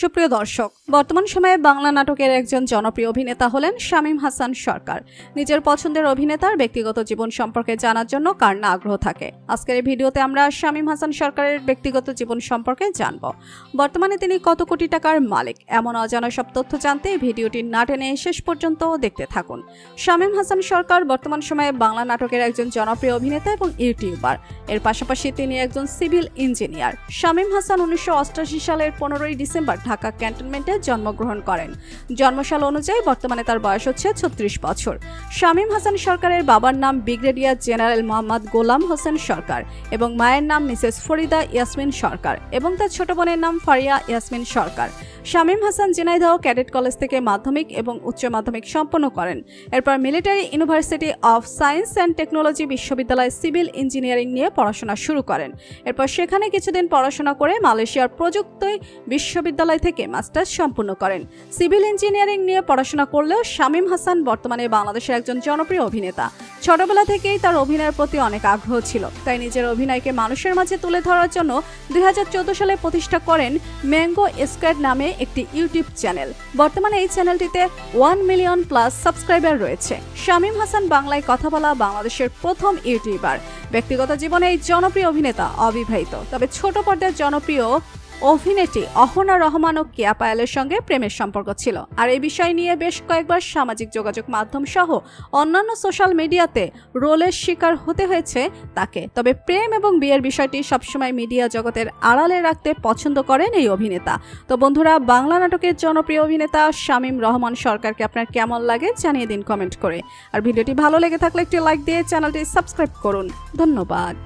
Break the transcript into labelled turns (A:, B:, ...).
A: সুপ্রিয় দর্শক, বর্তমান সময়ে বাংলা নাটকের একজন জনপ্রিয় অভিনেতা হলেন শামীম হাসান সরকার। নিজের পছন্দের অভিনেতার ব্যক্তিগত জীবন সম্পর্কে জানার জন্য কার না আগ্রহ থাকে? আজকের এই ভিডিওতে আমরা শামীম হাসান সরকারের ব্যক্তিগত জীবন সম্পর্কে জানব। বর্তমানে তিনি কত কোটি টাকার মালিক? এমন অজানা সব তথ্য জানতে ভিডিওটি না টেনে শেষ পর্যন্ত দেখতে থাকুন। শামীম হাসান সরকার বর্তমান সময়ে বাংলা নাটকের একজন জনপ্রিয় অভিনেতা এবং ইউটিউবার। এর পাশাপাশি তিনি একজন সিভিল ইঞ্জিনিয়ার। শামীম হাসান উনিশশো অষ্টআশি সালের পনেরোই ডিসেম্বর ঢাকা ক্যান্টনমেন্টে জন্মগ্রহণ করেন। জন্মশাল অনুযায়ী বর্তমানে তার বয়স হচ্ছে ছত্রিশ বছর। শামীম হাসান সরকারের বাবার নাম ব্রিগেডিয়ার জেনারেল মোহাম্মদ গোলাম হোসেন সরকার এবং মায়ের নাম মিসেস ফরিদা ইয়াসমিন সরকার এবং তার ছোট বোনের নাম ফারিয়া ইয়াসমিন সরকার। শামীম হাসান ঝিনাইদহ ক্যাডেট কলেজ থেকে মাধ্যমিক এবং উচ্চ মাধ্যমিক সম্পন্ন করেন। এরপর military university of science and technology বিশ্ববিদ্যালয় সিভিল ইঞ্জিনিয়ারিং নিয়ে পড়াশোনা শুরু করেন। এরপর সেখানে কিছুদিন পড়াশোনা করে মালয়েশিয়ার প্রযুক্তি বিশ্ববিদ্যালয় থেকে মাস্টার্স সম্পূর্ণ করেন। সিভিল ইঞ্জিনিয়ারিং নিয়ে পড়াশোনা করলেও শামীম হাসান বর্তমানে বাংলাদেশের একজন জনপ্রিয় অভিনেতা। ছোটবেলা থেকেই তার অভিনয়ের প্রতি অনেক আগ্রহ ছিল। তাই নিজের অভিনয়কে মানুষের মাঝে তুলে ধরার জন্য দু হাজার চোদ্দ সালে প্রতিষ্ঠা করেন ম্যাঙ্গো স্কোয়াড নামে একটি ইউটিউব চ্যানেল। বর্তমানে এই চ্যানেলটিতে ওয়ান মিলিয়ন প্লাস সাবস্ক্রাইবার রয়েছে। শামীম হাসান বাংলায় কথা বলা বাংলাদেশের প্রথম ইউটিউবার। ব্যক্তিগত জীবনে এই জনপ্রিয় অভিনেতা অবিবাহিত। তবে ছোট পর্দার জনপ্রিয় অভিনেত্রী অহনা রহমান ও কেয়া পায়ালের সঙ্গে প্রেমের সম্পর্ক ছিল। আর এই বিষয় নিয়ে বেশ কয়েকবার সামাজিক যোগাযোগ মাধ্যম সহ অন্যান্য সোশ্যাল মিডিয়াতে রোলের শিকার হতে হয়েছে তাকে। তবে প্রেম এবং বিয়ের বিষয়টি সবসময় মিডিয়া জগতের আড়ালে রাখতে পছন্দ করেন এই অভিনেতা। তো বন্ধুরা, বাংলা নাটকের জনপ্রিয় অভিনেতা শামীম রহমান সরকারকে আপনার কেমন লাগে জানিয়ে দিন কমেন্ট করে। আর ভিডিওটি ভালো লেগে থাকলে একটি লাইক দিয়ে চ্যানেলটি সাবস্ক্রাইব করুন। ধন্যবাদ।